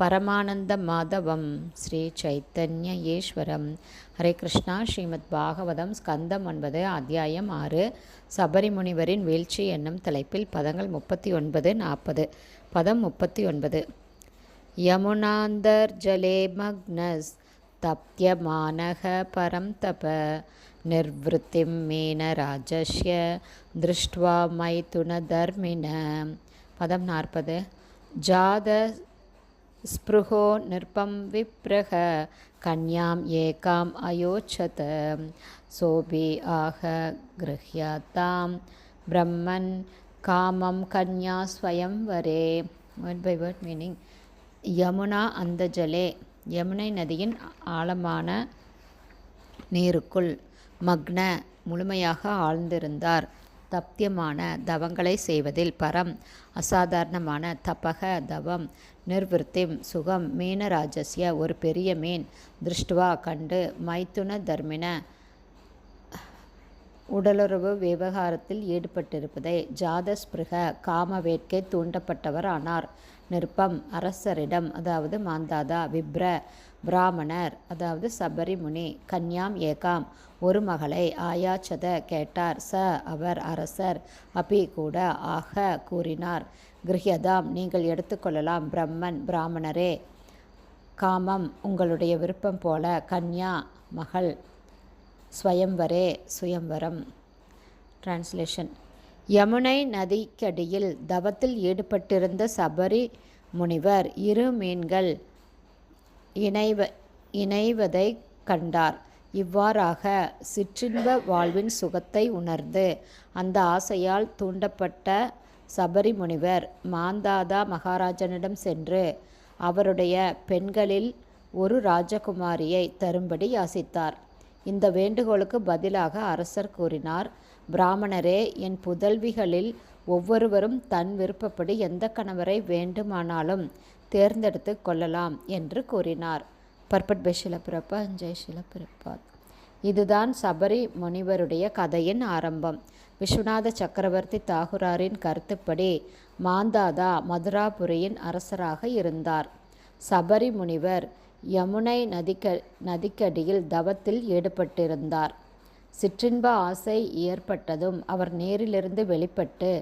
பரமானந்த மாதவம் ஸ்ரீ சைத்தன்ய ஈஸ்வரம் ஹரே கிருஷ்ணா. ஸ்ரீமத் பாகவதம் ஸ்கந்தம் ஒன்பது அத்தியாயம் ஆறு. சபரிமுனிவரின் வீழ்ச்சி என்னும் தலைப்பில் பதங்கள் முப்பத்தி ஒன்பது நாற்பது. பதம் முப்பத்தி ஒன்பது. யமுனாந்தர் ஜலே மக்னஸ் தப்யமானக பரம் தப நிர்வத்திம் மீனராஜஸ்ய திருஷ்டுவா மைதுனதர்மின பதம் நாற்பது. ஜாத स्पृहो नृपं विप्रः कन्याम् एकाम् अयोच्छत सोऽपि आह गृह्यतां ब्रह्मन् காமம் கன்யா ஸ்வயம்வரே word by word meaning Yamuna அந்த ஜலே யமுனை நதியின் ஆழமான நீருக்குள் மக்ன முழுமையாக ஆழ்ந்திருந்தார் தப்தியமான தவங்களை செய்வதில் பரம். அசாதாரணமான தபக தவம் நிர்வத்திம் சுகம் மீனராஜஸ்ய ஒரு பெரிய மீன் திருஷ்டுவா கண்டு மைத்துன தர்மின உடலுறவு விவகாரத்தில் ஈடுபட்டிருப்பதை ஜாதஸ்பிருக காம வேட்கை தூண்டப்பட்டவர் ஆனார். நிருப்பம் அரசரிடம் அதாவது மாந்தாதா விப்ர பிராமணர் அதாவது சபரிமுனி கன்யாம் ஏகாம் ஒரு மகளை ஆயாச்சத கேட்டார். ச அவர் அரசர் அபி கூட ஆக கூறினார். கிரஹியதாம் நீங்கள் எடுத்துக்கொள்ளலாம் பிரம்மன் பிராமணரே. காமம் உங்களுடைய விருப்பம் போல கன்யா மகள் ஸ்வயம்வரே சுயம்வரம். டிரான்ஸ்லேஷன் யமுனை நதிக்கடியில் தவத்தில் ஈடுபட்டிருந்த சபரி முனிவர் இரு மீன்கள் இணைவ இணைவதை கண்டார். இவ்வாறாக சிற்றின்ப வாழ்வின் சுகத்தை உணர்ந்து அந்த ஆசையால் தூண்டப்பட்ட சபரி முனிவர் மாந்தாதா மகாராஜனிடம் சென்று அவருடைய பெண்களில் ஒரு ராஜகுமாரியை தரும்படி யாசித்தார். இந்த வேண்டுகோளுக்கு பதிலாக அரசர் கூறினார் பிராமணரே என் புதல்விகளில் ஒவ்வொருவரும் தன் விருப்பப்படி எந்த கணவரை வேண்டுமானாலும் தேர்ந்தெடுத்து கொள்ளலாம் என்று கூறினார். பர்பட் பை ஷிலப்பிரப்பா ஜெய் ஷிலப்பிரப்பாத் இதுதான் சபரி முனிவருடைய கதையின் ஆரம்பம். விஸ்வநாத சக்கரவர்த்தி தாகுராரின் கருத்துப்படி மாந்தாதா மதுராபுரியின் அரசராக இருந்தார். சபரி முனிவர் யமுனை நதிக்க நதிக்கடியில் தவத்தில் ஈடுபட்டிருந்தார். சிற்றின்ப ஆசை ஏற்பட்டதும் அவர் நேரிலிருந்து வெளிப்பட்டு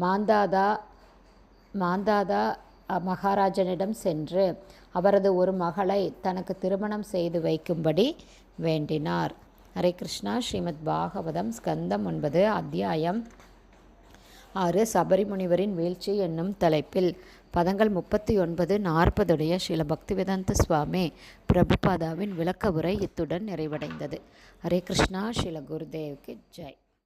மாந்தாதா மாந்தாதா மகாராஜனிடம் சென்று அவரது ஒரு மகளை தனக்கு திருமணம் செய்து வைக்கும்படி வேண்டினார். ஹரே கிருஷ்ணா. ஸ்ரீமத் பாகவதம் ஸ்கந்தம் ஒன்பது அத்தியாயம் ஆறு சபரிமுனிவரின் வீழ்ச்சி என்னும் தலைப்பில். பதங்கள் முப்பத்தி ஒன்பது நாற்பதுடைய ஸ்ரீல பக்திவேதாந்த சுவாமி பிரபுபாதாவின் விளக்க உரை இத்துடன் நிறைவடைந்தது. ஹரே கிருஷ்ணா ஸ்ரீல குருதேவ்க்கு ஜெய்.